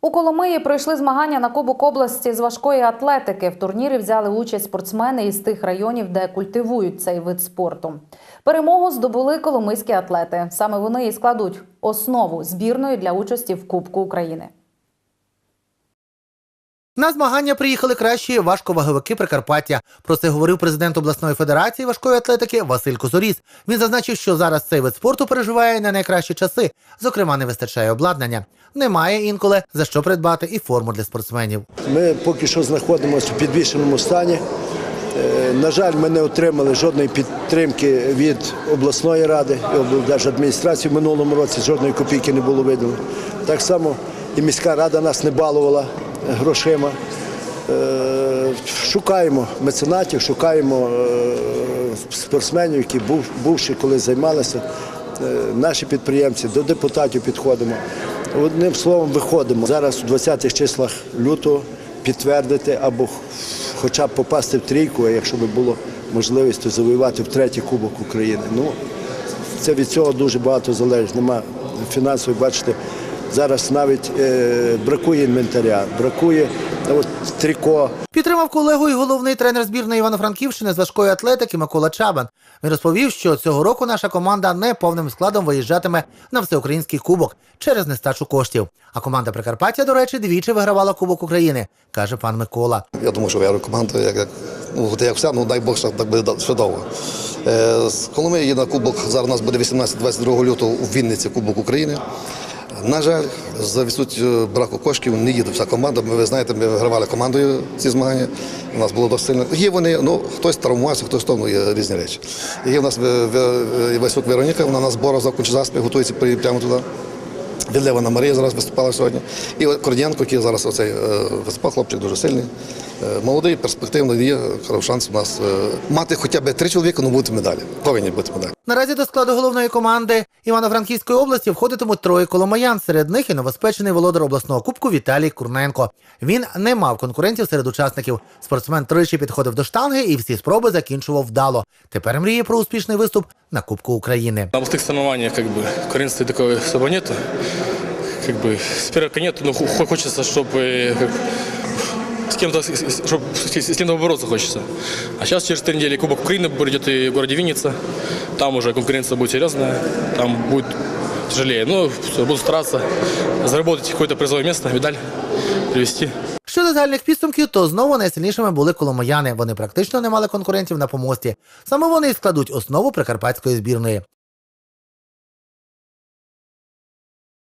У Коломиї пройшли змагання на Кубок області з важкої атлетики. В турнірі взяли участь спортсмени із тих районів, де культивують цей вид спорту. Перемогу здобули коломийські атлети. Саме вони і складуть основу збірної для участі в Кубку України. На змагання приїхали кращі важковаговики Прикарпаття. Про це говорив президент обласної федерації важкої атлетики Василь Козоріс. Він зазначив, що зараз цей вид спорту переживає не найкращі часи. Зокрема, не вистачає обладнання. Немає інколи за що придбати і форму для спортсменів. Ми поки що знаходимося в підвішеному стані. Е, На жаль, ми не отримали жодної підтримки від обласної ради і облдержадміністрації в минулому році жодної копійки не було виділено. Так само і міська рада нас не балувала грошима. Е, Шукаємо меценатів, шукаємо е, спортсменів, які був- бувши колись займалися. Е, Наші підприємці до депутатів підходимо. Одним словом, виходимо. Зараз у 20-х числах лютого підтвердити або хоча б попасти в трійку, а якщо б було можливість, то завоювати в третій кубок України. Ну, це від цього дуже багато залежить. Нема фінансової, бачите, зараз навіть е, бракує інвентаря, бракує от, тріко, Підтримав колегу і головний тренер збірної Івано-Франківщини з важкої атлетики Микола Чабан. Він розповів, що цього року наша команда не повним складом виїжджатиме на всеукраїнський кубок через нестачу коштів. А команда Прикарпаття, до речі, двічі вигравала Кубок України, каже пан Микола. Я думаю, що виграю команду, як, як, ну, як вся, ну дай Бог, що так буде довго. Е, з Коломиї є на Кубок, зараз у нас буде 18-22 лютого у Вінниці Кубок України. На жаль, за відсутністю браку коштів не їде вся команда. Ми, ви знаєте, ми вигравали командою ці змагання. У нас було досить сильно. Є вони, ну хтось травмувався, хтось то, ну, є різні речі. Є у нас Ви- Ви- Васюк Вероніка, вона на зборах за заспі, готується прямо туди. Відлевана Марія зараз виступала сьогодні. І от який зараз оцей е, виступав, хлопчик дуже сильний. Е, Молодий, перспективний, є шанс у нас е, мати хоча б три чоловіка, ну бути медалі. Повинні бути медалі. Наразі до складу головної команди Івано-Франківської області входитимуть троє коломаян. Серед них і новоспечений володар обласного кубку Віталій Курненко. Він не мав конкурентів серед учасників. Спортсмен тричі підходив до штанги і всі спроби закінчував вдало. Тепер мріє про успішний виступ на Кубку України. На пустых соревнованиях как бы коренства такого особо нету Как бы с первого нету, но хо- хочется, чтобы как, с кем-то, чтобы с кем-то бороться хочется. А сейчас через три недели Кубок Украины придет и в городе Винница. Там уже конкуренция будет серьезная, там будет тяжелее. Но всё, буду стараться заработать какое-то призовое место, медаль привести. Щодо загальних підсумків, то знову найсильнішими були коломияни. Вони практично не мали конкурентів на помості. Саме вони і складуть основу прикарпатської збірної.